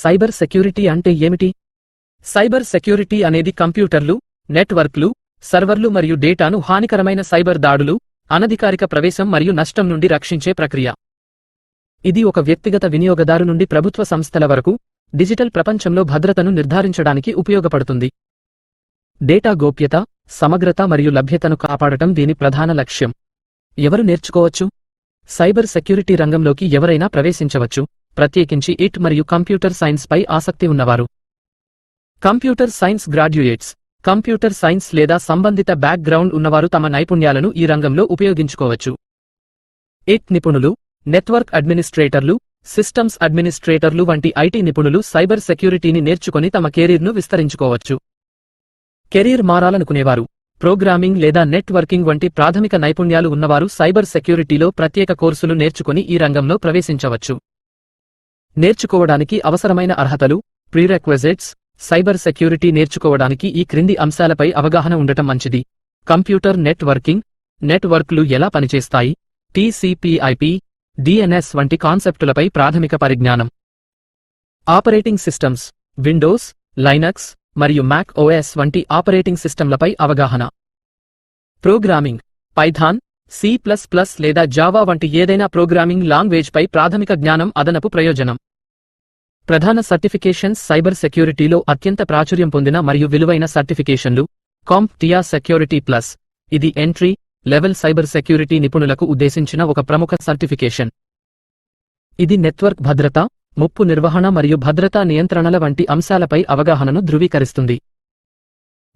Cyber security అంటే ఏమిటి? Cyber security అనేది కంప్యూటర్లు నెట్వర్క్లు సర్వర్లు మరియు డేటాను హానికరమైన సైబర్ దాడులు అనధికారిక ప్రవేశం మరియు నష్టం నుండి రక్షించే ప్రక్రియ. ఇది ఒక వ్యక్తిగత వినియోగదారు నుండి ప్రభుత్వ సంస్థల వరకు డిజిటల్ ప్రపంచంలో భద్రతను నిర్ధారించడానికి ఉపయోగపడుతుంది. డేటా గోప్యత సమగ్రత మరియు లభ్యతను కాపాడటం దీని ప్రధాన లక్ష్యం. ఎవరు నేర్చుకోవచ్చు? సైబర్ సెక్యూరిటీ రంగంలోకి ఎవరైనా ప్రవేశించవచ్చు. ప్రత్యేకించి ఇట్ మరియు కంప్యూటర్ సైన్స్ పై ఆసక్తి ఉన్నవారు. Computer science graduates. Computer science లేదా సంబంధిత బ్యాక్గ్రౌండ్ ఉన్నవారు తమ నైపుణ్యాలను ఈ రంగంలో ఉపయోగించుకోవచ్చు. ఇట్ నిపుణులు నెట్వర్క్ అడ్మినిస్ట్రేటర్లు సిస్టమ్స్ అడ్మినిస్ట్రేటర్లు వంటి ఐటీ నిపుణులు సైబర్ సెక్యూరిటీని నేర్చుకొని తమ కెరీర్ను విస్తరించుకోవచ్చు. కెరీర్ మారాలనుకునేవారు. ప్రోగ్రామింగ్ లేదా నెట్వర్కింగ్ వంటి ప్రాథమిక నైపుణ్యాలు ఉన్నవారు సైబర్ సెక్యూరిటీలో ప్రత్యేక కోర్సులు నేర్చుకుని ఈ రంగంలో ప్రవేశించవచ్చు. నేర్చుకోవడానికి అవసరమైన అర్హతలు ప్రీరెక్వెజిట్స్ సైబర్ సెక్యూరిటీ నేర్చుకోవడానికి ఈ క్రింది అంశాలపై అవగాహన ఉండటం మంచిది. కంప్యూటర్ నెట్వర్కింగ్ నెట్వర్క్లు ఎలా పనిచేస్తాయి టీసీపీఐపి డిఎన్ఎస్ వంటి కాన్సెప్టులపై ప్రాథమిక పరిజ్ఞానం. ఆపరేటింగ్ సిస్టమ్స్ విండోస్ లైనక్స్ మరియు మ్యాక్ ఓఎస్ వంటి ఆపరేటింగ్ సిస్టమ్లపై అవగాహన. Programming Python C plus plus లేదా జావా వంటి ఏదైనా ప్రోగ్రామింగ్ లాంగ్వేజ్పై ప్రాథమిక జ్ఞానం అదనపు ప్రయోజనం. ప్రధాన సర్టిఫికేషన్స్ సైబర్ సెక్యూరిటీలో అత్యంత ప్రాచుర్యం పొందిన మరియు విలువైన సర్టిఫికేషన్లు. CompTIA security plus. ఇది ఎంట్రీ లెవెల్ సైబర్ సెక్యూరిటీ నిపుణులకు ఉద్దేశించిన ఒక ప్రముఖ సర్టిఫికేషన్. ఇది నెట్వర్క్ భద్రత ముప్పు నిర్వహణ మరియు భద్రతా నియంత్రణల వంటి అంశాలపై అవగాహనను ధృవీకరిస్తుంది.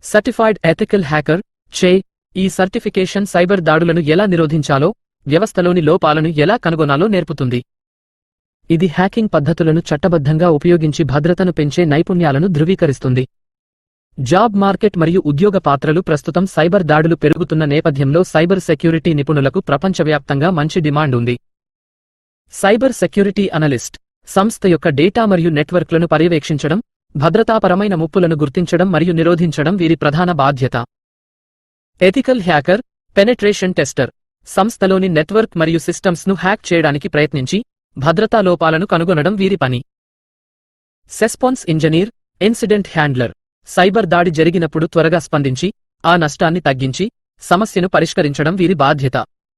సర్టిఫైడ్ ఎథికల్ హ్యాకర్ చే ఈ సర్టిఫికేషన్ సైబర్ దాడులను ఎలా నిరోధించాలో వ్యవస్థలోని లోపాలను ఎలా కనుగొనాలో నేర్పుతుంది. ఇది హ్యాకింగ్ పద్ధతులను చట్టబద్ధంగా ఉపయోగించి భద్రతను పెంచే నైపుణ్యాలను ధృవీకరిస్తుంది. జాబ్ మార్కెట్ మరియు ఉద్యోగ పాత్రలు ప్రస్తుతం సైబర్ దాడులు పెరుగుతున్న నేపథ్యంలో సైబర్ సెక్యూరిటీ నిపుణులకు ప్రపంచవ్యాప్తంగా మంచి డిమాండ్ ఉంది. సైబర్ సెక్యూరిటీ అనలిస్ట్ సంస్థ యొక్క డేటా మరియు నెట్వర్క్లను పర్యవేక్షించడం భద్రతాపరమైన ముప్పులను గుర్తించడం మరియు నిరోధించడం వీరి ప్రధాన బాధ్యత. ఎథికల్ హ్యాకర్ పెనెట్రేషన్ టెస్టర్ సంస్థలోని నెట్వర్క్ మరియు సిస్టమ్స్ను హ్యాక్ చేయడానికి ప్రయత్నించి భద్రతా లోపాలను కనుగొనడం వీరి పని. Response engineer incident handler cyber దాడి జరిగినప్పుడు త్వరగా స్పందించి ఆ నష్టాన్ని తగ్గించి సమస్యను పరిష్కరించడం వీరి బాధ్యత.